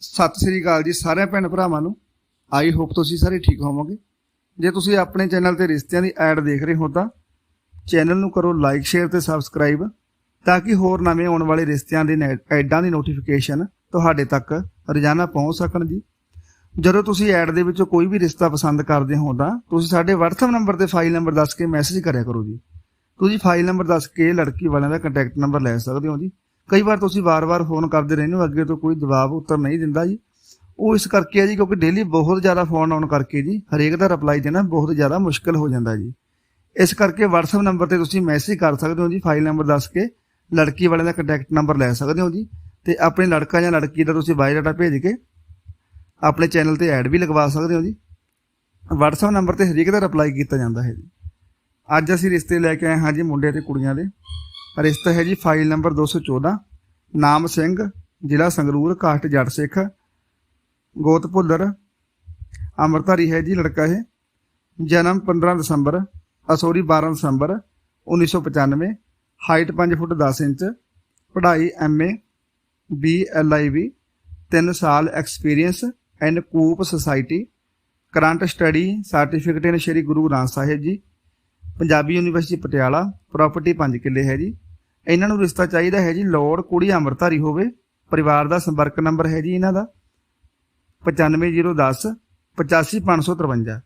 ਸਤਿ ਸ੍ਰੀ ਅਕਾਲ ਜੀ ਸਾਰਿਆਂ ਭੈਣ ਭਰਾਵਾਂ ਨੂੰ। ਆਈ ਹੋਪ ਤੁਸੀਂ ਸਾਰੇ ਠੀਕ ਹੋਵੋਗੇ। ਜੇ ਤੁਸੀਂ ਆਪਣੇ ਚੈਨਲ ਤੇ ਰਿਸ਼ਤਿਆਂ ਦੀ ਐਡ ਦੇਖ ਰਹੇ ਹੋ ਤਾਂ ਚੈਨਲ ਨੂੰ ਕਰੋ ਲਾਈਕ, ਸ਼ੇਅਰ ਤੇ ਸਬਸਕ੍ਰਾਈਬ ਤਾਂ ਕਿ ਹੋਰ ਨਵੇਂ ਆਉਣ ਵਾਲੇ ਰਿਸ਼ਤਿਆਂ ਦੇ ਨੈ- ਐਡਾਂ ਦੀ ਨੋਟੀਫਿਕੇਸ਼ਨ ਤੁਹਾਡੇ ਤੱਕ ਰੋਜ਼ਾਨਾ ਪਹੁੰਚ ਸਕਣ ਜੀ। ਜਦੋਂ ਤੁਸੀਂ ਐਡ ਦੇ ਵਿੱਚੋਂ ਕੋਈ ਵੀ ਰਿਸ਼ਤਾ ਪਸੰਦ ਕਰਦੇ ਹੋ ਤਾਂ ਤੁਸੀਂ ਸਾਡੇ WhatsApp ਨੰਬਰ ਤੇ ਫਾਈਲ ਨੰਬਰ ਦੱਸ ਕੇ ਮੈਸੇਜ ਕਰਿਆ ਕਰੋ ਜੀ। ਤੁਸੀਂ ਫਾਈਲ ਨੰਬਰ ਦੱਸ ਕੇ ਲੜਕੀ ਵਾਲਿਆਂ ਦਾ ਕੰਟੈਕਟ ਨੰਬਰ ਲੈ ਸਕਦੇ ਹੋ ਜੀ। ਕਈ ਵਾਰ ਤੁਸੀਂ ਵਾਰ-ਵਾਰ ਫੋਨ ਕਰਦੇ ਰਹਿੰਦੇ ਹੋ, ਅੱਗੇ ਤੋਂ ਕੋਈ ਜਵਾਬ ਉੱਤਰ ਨਹੀਂ ਦਿੰਦਾ ਜੀ। ਉਹ ਇਸ ਕਰਕੇ ਹੈ ਜੀ, ਕਿਉਂਕਿ ਡੇਲੀ ਬਹੁਤ ਜ਼ਿਆਦਾ ਫੋਨ ਆਉਣ ਕਰਕੇ ਜੀ, ਹਰੇਕ ਦਾ ਰਿਪਲਾਈ ਦੇਣਾ ਬਹੁਤ ਜ਼ਿਆਦਾ ਮੁਸ਼ਕਲ ਹੋ ਜਾਂਦਾ ਜੀ। ਇਸ ਕਰਕੇ WhatsApp ਨੰਬਰ ਤੇ ਤੁਸੀਂ ਮੈਸੇਜ ਕਰ ਸਕਦੇ ਹੋ ਜੀ ਫਾਈਲ ਨੰਬਰ ਦੱਸ ਕੇ, ਲੜਕੀ ਵਾਲਿਆਂ ਦਾ ਕੰਟੈਕਟ ਨੰਬਰ ਲੈ ਸਕਦੇ ਹੋ ਜੀ। ਤੇ ਆਪਣੇ ਲੜਕਾ ਜਾਂ ਲੜਕੀ ਦਾ ਤੁਸੀਂ ਬਾਇਓਡਾਟਾ ਭੇਜ ਕੇ, ਆਪਣੇ ਚੈਨਲ ਤੇ ਐਡ ਵੀ ਲਗਵਾ ਸਕਦੇ ਹੋ ਜੀ। WhatsApp ਨੰਬਰ ਤੇ ਹਰੇਕ ਦਾ ਰਿਪਲਾਈ ਕੀਤਾ ਜਾਂਦਾ ਹੈ ਜੀ। ਅੱਜ ਅਸੀਂ ਰਿਸ਼ਤੇ ਲੈ ਕੇ ਆਏ ਹਾਂ ਜੀ, ਮੁੰਡੇ ਤੇ ਕੁੜੀਆਂ ਦੇ। ਰਿਸ਼ਤਾ ਹੈ ਜੀ ਫਾਈਲ ਨੰਬਰ 214 ਨਾਮ ਸਿੰਘ, ਜ਼ਿਲ੍ਹਾ ਸੰਗਰੂਰ, ਕਾਸਟ ਜੱਟ ਸਿੱਖ, ਗੋਤ ਭੁੱਲਰ, ਅੰਮ੍ਰਿਤਧਾਰੀ ਹੈ ਜੀ ਲੜਕਾ ਇਹ, ਜਨਮ 15 ਦਸੰਬਰ, ਅਸੋਰੀ 12 ਦਸੰਬਰ 1995 ਹਾਈਟ 5 ਫੁੱਟ 10 ਇੰਚ, ਪੜ੍ਹਾਈ ਐਮਏ ਬੀ ਐਲਆਈਬੀ 3 ਸਾਲ experience and coop society, current study certificate in Shri Guru Granth Sahib ji, Punjabi university Patiala, property 5 ਕਿੱਲੇ ਹੈ ਜੀ। ਇਹਨਾਂ ਨੂੰ ਰਿਸ਼ਤਾ ਚਾਹੀਦਾ ਹੈ ਜੀ, ਲੋੜ ਕੁੜੀ ਅੰਮ੍ਰਿਤਧਾਰੀ ਹੋਵੇ, ਪਰਿਵਾਰ ਦਾ ਸੰਪਰਕ ਨੰਬਰ ਹੈ ਜੀ ਇਹਨਾਂ ਦਾ 95010 85553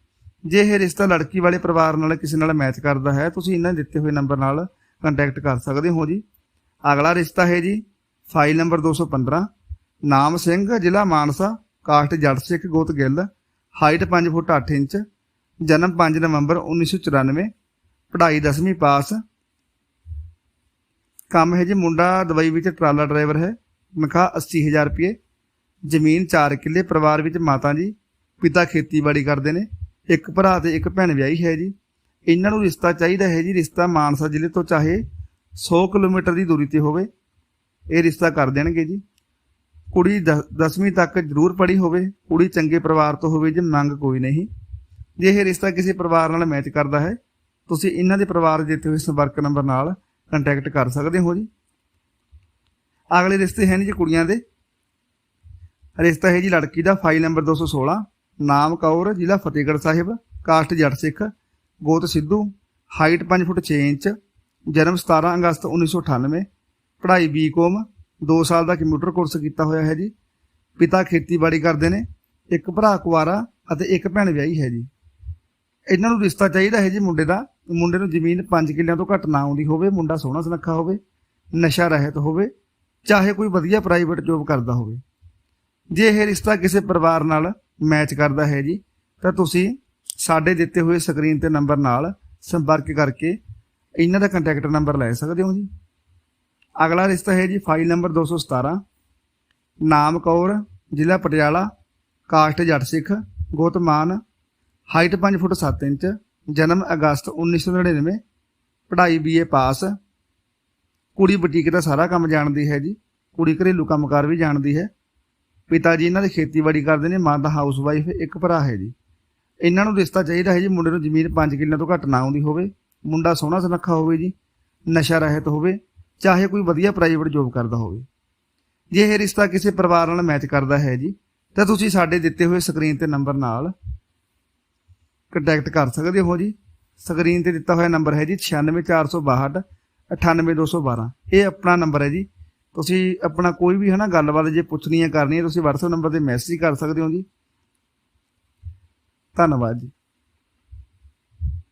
ਜੇ ਇਹ ਰਿਸ਼ਤਾ ਲੜਕੀ ਵਾਲੇ ਪਰਿਵਾਰ ਨਾਲ, ਕਿਸੇ ਨਾਲ ਮੈਚ ਕਰਦਾ ਹੈ, ਤੁਸੀਂ ਇਹਨਾਂ ਦੇ ਦਿੱਤੇ ਹੋਏ ਨੰਬਰ ਨਾਲ ਕੰਟੈਕਟ ਕਰ ਸਕਦੇ ਹੋ ਜੀ। ਅਗਲਾ ਰਿਸ਼ਤਾ ਹੈ ਜੀ ਫਾਈਲ ਨੰਬਰ 215 ਨਾਮ ਸਿੰਘ, ਜ਼ਿਲ੍ਹਾ ਮਾਨਸਾ ਕਾਸਟ ਜੱਟ ਸਿੱਖ ਗੋਤ ਗਿੱਲ ਹਾਈਟ 5 ਫੁੱਟ 8 ਇੰਚ, ਜਨਮ 5 ਨਵੰਬਰ 1994 ਪੜ੍ਹਾਈ 10ਵੀਂ ਪਾਸ ਕੰਮ ਹੈ ਜੀ, ਮੁੰਡਾ ਦੁਬਈ ਵਿੱਚ ਟਰਾਲਾ ਡਰਾਈਵਰ ਹੈ। ਤਨਖਾਹ 80000 ਰੁਪਏ। ਜ਼ਮੀਨ 4 ਕਿੱਲੇ, ਪਰਿਵਾਰ ਵਿੱਚ ਮਾਤਾ ਜੀ, ਪਿਤਾ ਖੇਤੀਬਾੜੀ ਕਰਦੇ ਨੇ। ਇੱਕ ਭਰਾ ਤੇ ਇੱਕ ਭੈਣ ਵਿਆਹੀ ਹੈ ਜੀ। ਇਹਨਾਂ ਨੂੰ ਰਿਸ਼ਤਾ ਚਾਹੀਦਾ ਹੈ ਜੀ, ਰਿਸ਼ਤਾ ਮਾਨਸਾ ਜ਼ਿਲ੍ਹੇ ਤੋਂ ਚਾਹੇ 100 ਕਿਲੋਮੀਟਰ ਦੀ ਦੂਰੀ ਤੇ ਹੋਵੇ, ਇਹ ਰਿਸ਼ਤਾ ਕਰ ਦੇਣਗੇ ਜੀ। ਕੁੜੀ 10ਵੀਂ ਤੱਕ ਜ਼ਰੂਰ ਪੜ੍ਹੀ ਹੋਵੇ, ਕੁੜੀ ਚੰਗੇ ਪਰਿਵਾਰ ਤੋਂ ਹੋਵੇ, ਜੇ ਮੰਗ ਕੋਈ ਨਹੀਂ। ਜੇ ਇਹ ਰਿਸ਼ਤਾ ਕਿਸੇ ਪਰਿਵਾਰ ਨਾਲ ਮੈਚ ਕਰਦਾ ਹੈ, ਤੁਸੀਂ ਇਹਨਾਂ ਦੇ ਪਰਿਵਾਰ ਦੇ ਦਿੱਤੇ ਹੋਏ ਸੰਪਰਕ ਨੰਬਰ ਨਾਲ ਕੰਟੈਕਟ ਕਰ ਸਕਦੇ ਹੋ ਜੀ। ਅਗਲੇ ਰਿਸ਼ਤੇ ਹਨ ਜੀ ਕੁੜੀਆਂ ਦੇ। ਰਿਸ਼ਤਾ ਹੈ ਜੀ ਲੜਕੀ ਦਾ ਫਾਈਲ ਨੰਬਰ 216 ਨਾਮ ਕੌਰ, ਜ਼ਿਲ੍ਹਾ ਫਤਿਹਗੜ੍ਹ ਸਾਹਿਬ ਕਾਸਟ ਜੱਟ ਸਿੱਖ, ਗੋਤ ਸਿੱਧੂ ਹਾਈਟ 5 ਫੁੱਟ 6 ਇੰਚ, ਜਨਮ 17 ਅਗਸਤ 1998 ਪੜ੍ਹਾਈ ਬੀਕਾਮ 2 ਸਾਲ ਦਾ ਕੰਪਿਊਟਰ ਕੋਰਸ ਕੀਤਾ ਹੋਇਆ ਹੈ ਜੀ। ਪਿਤਾ ਖੇਤੀਬਾੜੀ ਕਰਦੇ ਨੇ, ਇੱਕ ਭਰਾ ਕੁਆਰਾ ਅਤੇ ਇੱਕ ਭੈਣ ਵਿਆਹੀ ਹੈ ਜੀ। ਇਹਨਾਂ ਨੂੰ ਰਿਸ਼ਤਾ ਚਾਹੀਦਾ ਹੈ ਜੀ ਮੁੰਡੇ ਦਾ। ਮੁੰਡੇ ਨੂੰ ਜ਼ਮੀਨ 5 ਕਿੱਲਿਆਂ ਤੋਂ ਘੱਟ ਨਾ ਆਉਂਦੀ ਹੋਵੇ, ਮੁੰਡਾ ਸੋਹਣਾ ਸੁਨੱਖਾ ਹੋਵੇ, ਨਸ਼ਾ ਰਹਿਤ ਹੋਵੇ, ਚਾਹੇ ਕੋਈ ਵਧੀਆ ਪ੍ਰਾਈਵੇਟ ਜੋਬ ਕਰਦਾ ਹੋਵੇ। ਜੇ ਇਹ ਰਿਸ਼ਤਾ ਕਿਸੇ ਪਰਿਵਾਰ ਨਾਲ ਮੈਚ ਕਰਦਾ ਹੈ ਜੀ, ਤਾਂ ਤੁਸੀਂ ਸਾਡੇ ਦਿੱਤੇ ਹੋਏ ਸਕਰੀਨ ਤੇ ਨੰਬਰ ਨਾਲ ਸੰਪਰਕ ਕਰਕੇ ਇਹਨਾਂ ਦਾ ਕੰਟੈਕਟ ਨੰਬਰ ਲੈ ਸਕਦੇ ਹੋ ਜੀ। ਅਗਲਾ ਰਿਸ਼ਤਾ ਹੈ ਜੀ ਫਾਈਲ ਨੰਬਰ 217 ਨਾਮ ਕੌਰ, ਜ਼ਿਲ੍ਹਾ ਪਟਿਆਲਾ ਕਾਸਟ ਜੱਟ ਸਿੱਖ ਗੋਤਮਾਨ ਹਾਈਟ 5 ਫੁੱਟ 7 ਇੰਚ ਜਨਮ ਅਗਸਤ 1999 ਪੜ੍ਹਾਈ ਬੀਏ ਪਾਸ। ਕੁੜੀ ਬੁਟੀਕ ਦਾ ਸਾਰਾ ਕੰਮ ਜਾਣਦੀ ਹੈ ਜੀ। ਕੁੜੀ ਘਰੇਲੂ ਕੰਮਕਾਰ ਵੀ ਜਾਣਦੀ ਹੈ। ਪਿਤਾ ਜੀ ਇਹਨਾਂ ਦੀ ਖੇਤੀਬਾੜੀ ਕਰਦੇ ਨੇ, ਮਾਂ ਦਾ ਹਾਊਸ ਵਾਈਫ ਇੱਕ ਭਰਾ ਹੈ ਜੀ। ਇਹਨਾਂ ਨੂੰ ਰਿਸ਼ਤਾ ਚਾਹੀਦਾ ਹੈ ਜੀ, ਮੁੰਡੇ ਨੂੰ ਜ਼ਮੀਨ 5 ਕਿੱਲਿਆਂ ਤੋਂ ਘੱਟ ਨਾ ਆਉਂਦੀ ਹੋਵੇ। ਮੁੰਡਾ ਸੋਹਣਾ ਸੁਨੱਖਾ ਹੋਵੇ ਜੀ, ਨਸ਼ਾ ਰਹਿਤ ਹੋਵੇ, ਚਾਹੇ ਕੋਈ ਵਧੀਆ ਪ੍ਰਾਈਵੇਟ ਜੋਬ ਕਰਦਾ ਹੋਵੇ। ਜੇ ਇਹ ਰਿਸ਼ਤਾ ਕਿਸੇ ਪਰਿਵਾਰ ਨਾਲ ਮੈਚ ਕਰਦਾ ਹੈ ਜੀ, ਤਾਂ ਤੁਸੀਂ ਸਾਡੇ ਦਿੱਤੇ ਹੋਏ ਸਕਰੀਨ ਤੇ ਨੰਬਰ ਨਾਲ ਕੰਟੈਕਟ ਕਰ ਸਕਦੇ ਹੋ ਜੀ। ਸਕਰੀਨ ਤੇ ਦਿੱਤਾ ਹੋਇਆ ਨੰਬਰ ਹੈ ਜੀ 96462 98212 ਇਹ ਆਪਣਾ ਨੰਬਰ ਹੈ ਜੀ। ਤੁਸੀਂ ਆਪਣਾ ਕੋਈ ਵੀ ਹਨਾ ਗੱਲਬਾਤ ਜੇ ਪੁੱਛਣੀ ਹੈ ਕਰਨੀ ਹੈ, ਤੁਸੀਂ WhatsApp ਨੰਬਰ ਤੇ ਮੈਸੇਜ ਕਰ ਸਕਦੇ ਹੋ ਜੀ। ਧੰਨਵਾਦ ਜੀ।